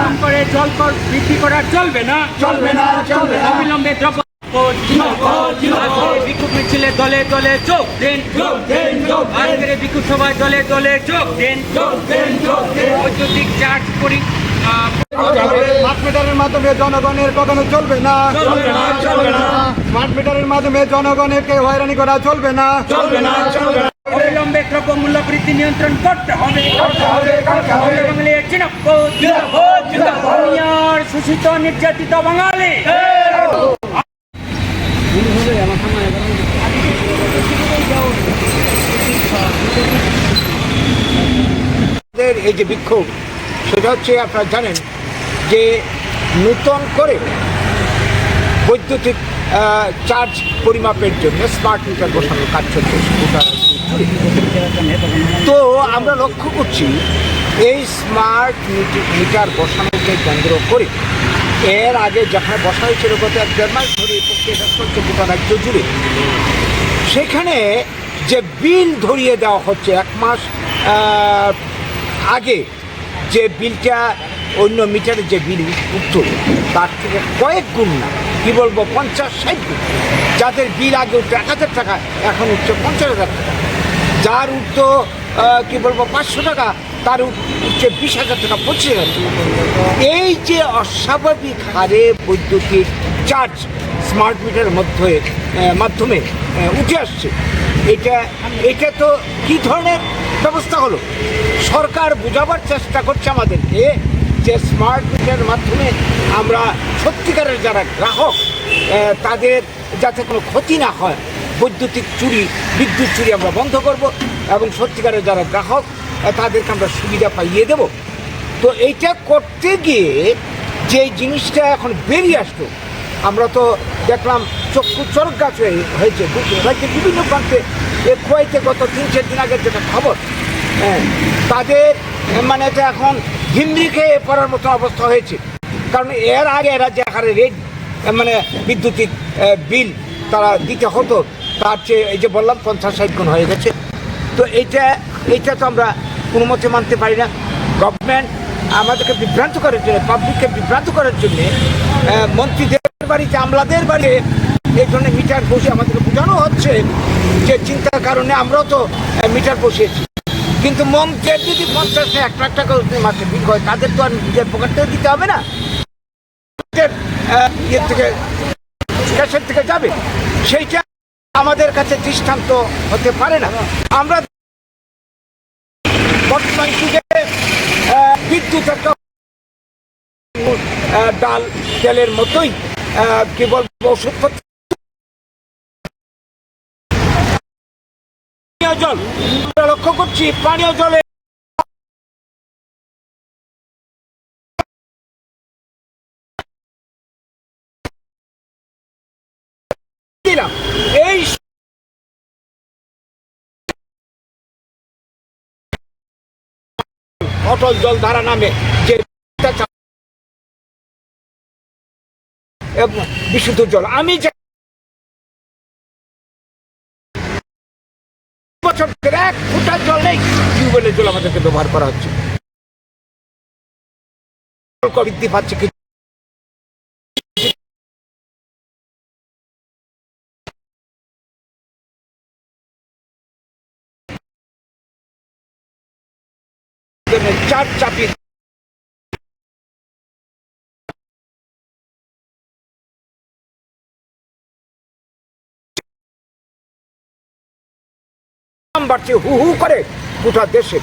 এরকম করে জল কর বৃদ্ধি করা চলবে না। চলবে না চলবে না। অবিলম্বে দ্রব্য আজকের বিক্ষোভ মিছিলে দলে দলে যোগ দেন যোগ দেন, যোগ আজকের বিক্ষোভ সভায় দলে দলে যোগ দেন যোগ দেন, যোগ দেন। বৈদ্যুতিক চার্জ করি স্মার্ট মিটারের মাধ্যমে জনগণের কখনো চলবে না। চলবে চলবে না। স্মার্ট মিটারের মাধ্যমে জনগণকে হয়রানি করা চলবে না। চলবে না চলবে না। অবিলম্বে দ্রব্য মূল্য বৃদ্ধি নিয়ন্ত্রণ করতে হবে। করতে করতে শোষিত নির্যাতিত বাঙালি এই যে বিক্ষোভ, সেটা হচ্ছে আপনারা জানেন যে নূতন করে বৈদ্যুতিক চার্জ পরিমাপের জন্য স্মার্ট মিটার বসানোর কাজ চলছে। তো আমরা লক্ষ্য করছি এই স্মার্ট মিটার বসানোকে কেন্দ্র করে এর আগে যেখানে বসা হয়েছিল গত এক দেড় মাস ধরে প্রক্রিয়াটা চলছে রাজ্য জুড়ে। সেখানে যে বিল ধরিয়ে দেওয়া হচ্ছে এক মাস আগে যে বিলটা অন্য মিটারের যে বিল উঠত, তার থেকে কয়েক গুণ না, কী বলব, পঞ্চাশ ষাট গুণ। যাদের বিল আগে উঠতো এক হাজার টাকা, এখন উঠছে পঞ্চাশ হাজার টাকা। যার উঠতো কি বলব, পাঁচশো টাকা তার উঠছে বিশ হাজার টাকা, পঁচিশ হাজার এই যে অস্বাভাবিক হারে বৈদ্যুতিক চার্জ স্মার্ট মিটারের মধ্যে মাধ্যমে উঠে আসছে, এটা এটা তো কি ধরনের ব্যবস্থা হলো? সরকার বোঝাবার চেষ্টা করছে আমাদেরকে যে স্মার্ট মিটারের মাধ্যমে আমরা সত্যিকারের যারা গ্রাহক তাদের যাতে কোনো ক্ষতি না হয়, বৈদ্যুতিক চুরি, বিদ্যুৎ চুরি আমরা বন্ধ করব এবং সত্যিকারের যারা গ্রাহক তাদেরকে আমরা সুবিধা পাইয়ে দেব। তো এইটা করতে গিয়ে যে জিনিসটা এখন বেরিয়ে আসতো আমরা তো দেখলাম চক্ষু চরক গাছ হয়ে হয়েছে। রাজ্যের বিভিন্ন প্রান্তে এ কুয়াইতে গত তিন চার দিন আগের যেটা খবর হ্যাঁ তাদের মানে এটা এখন হিমড়ি খেয়ে পড়ার মতো অবস্থা হয়েছে। কারণ এর আগে এরা যে হারে রেট মানে বিদ্যুতিক বিল তারা দিতে হতো। তার চেয়ে এই যে বললাম, পঞ্চাশ ষাট গুণ হয়ে গেছে। তো এইটা এইটা তো আমরা কোনো মতে মানতে পারি না। গভর্নমেন্ট আমাদেরকে বিভ্রান্ত করার জন্য পাবলিককে বিভ্রান্ত করার জন্য মন্ত্রীদের বাড়িতে, আমলাদের বাড়ি এই ধরনের মিটার বসে আমাদেরকে বোঝানো হচ্ছে যে চিন্তার কারণে আমরাও তো মিটার বসিয়েছি। কিন্তু মন্ত্রের যদি পঞ্চাশ এক লাখ টাকা মাসে বিল হয়, তাদের তো আর নিজের পকেট দিতে হবে না। ইয়ের থেকে থেকে যাবে। সেইটা আমাদের কাছে দৃষ্টান্ত হতে পারে না। আমরা বর্তমান বিদ্যুৎ একটা ডাল তেলের মতোই কেবল ওষুধপত্র। জল লক্ষ্য করছি পানীয় জলে অটল জল ধারা নামে যে বিশুদ্ধ জল। আমি বছর এক ফুটা জল নেই। টিউবওয়েলের জল আমাদেরকে ব্যবহার করা হচ্ছে। বৃদ্ধি পাচ্ছে চার চাপিয়ে বাড়ছে হু হু করে গোটা দেশে।